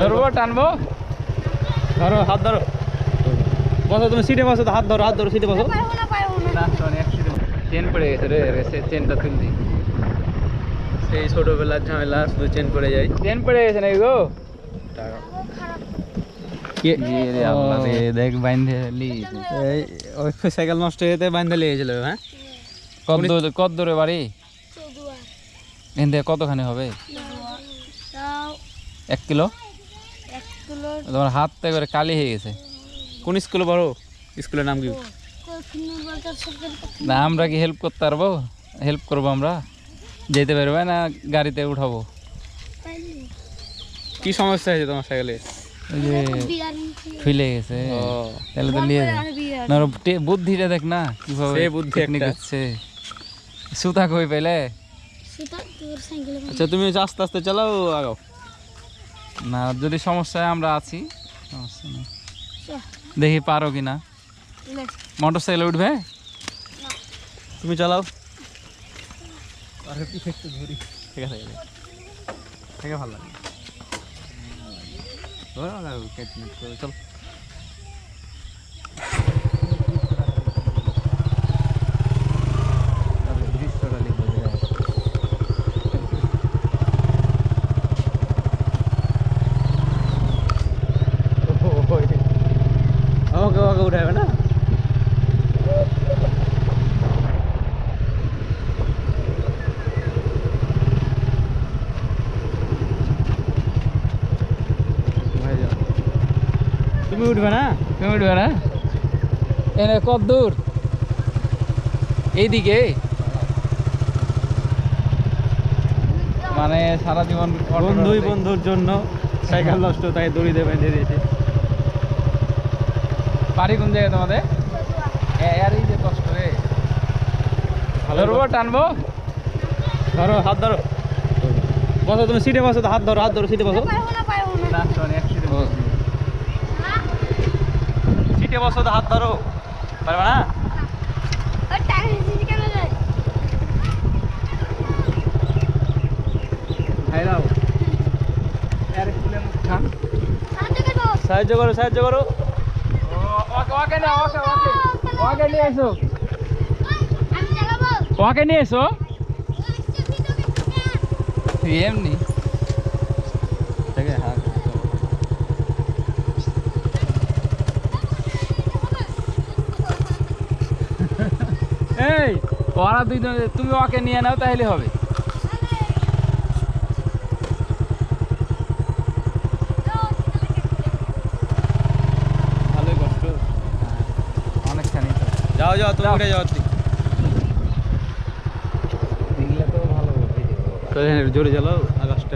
ধরবো টানবো ধরো হাত ধরো। বসো তুমি সিটে বসো হাত ধরো হাত ধরো সিটে বসো। পারব না পারব না। চেন পড়ে গেছে রে সে চেনটা সেই ছোটবেলার ঝামেলা শুধু চেন করে যাই চেন পড়ে গেছে নাকি গো? রে দেখ বাইন্ধে ওই সাইকেল নষ্ট হয়ে হ্যাঁ? কত দূর কত দূরে বাড়ি? চৌদুয়ার এখান থেকে কতখানি হবে? এক কিলো? তোমার হাতটা করে কালি হয়ে গেছে। কোন স্কুলে পড়ো? স্কুলের নাম কি? না আমরা কি হেল্প করতে পারব? হেল্প করব আমরা? যেতে পারবে না গাড়িতে উঠাবো। কি সমস্যা হয়েছে তোমার সাইকেলে? খুলে গেছে। তাহলে তো নিয়ে না বুদ্ধিটা দেখ না কীভাবে বুদ্ধি। হচ্ছে। সুতা কই পেলে? আচ্ছা তুমি আস্তে আস্তে চালাও আগাও। না যদি সমস্যায় হয় আমরা আছি সমস্যা নেই। দেখি পারো কি না মোটর সাইকেল উঠবে? তুমি চালাও। আর একটু একটু ধরি। ঠিক আছে ঠিক আছে। ভালো লাগে। চল। আমাকে উঠাবে না? তুমি উঠবে না? তুমি উঠবে না? এনে কত দূর? এইদিকে? মানে সারা জীবন বন্ধুই বন্ধুর জন্য সাইকেল নষ্ট তাই দড়ি দিয়ে বেঁধে দিয়েছে। বাড়ি কোন জায়গায় তোমাদের? এ- এরই যে কষ্ট রে। ধরবো টানবো। ধরো হাত ধরো। বসো তুমি সিটে বসো তো হাত ধরো হাত ধরো সিটে বসো। সিটে বসো। তো হাত ধরো। পারবে না? সাহায্য করো সাহায্য করো। ওকে নিয়ে এসো ওকে। নিয়ে এসো এমনি। এই ওরা তুমি ওকে নিয়ে নাও তাহলে হবে ভালোই কষ্ট অনেকখানি তো যাও যাও তুমি উঠে যাও তুই এগুলো তো ভালো বুদ্ধি তো জোরে চালাও আগা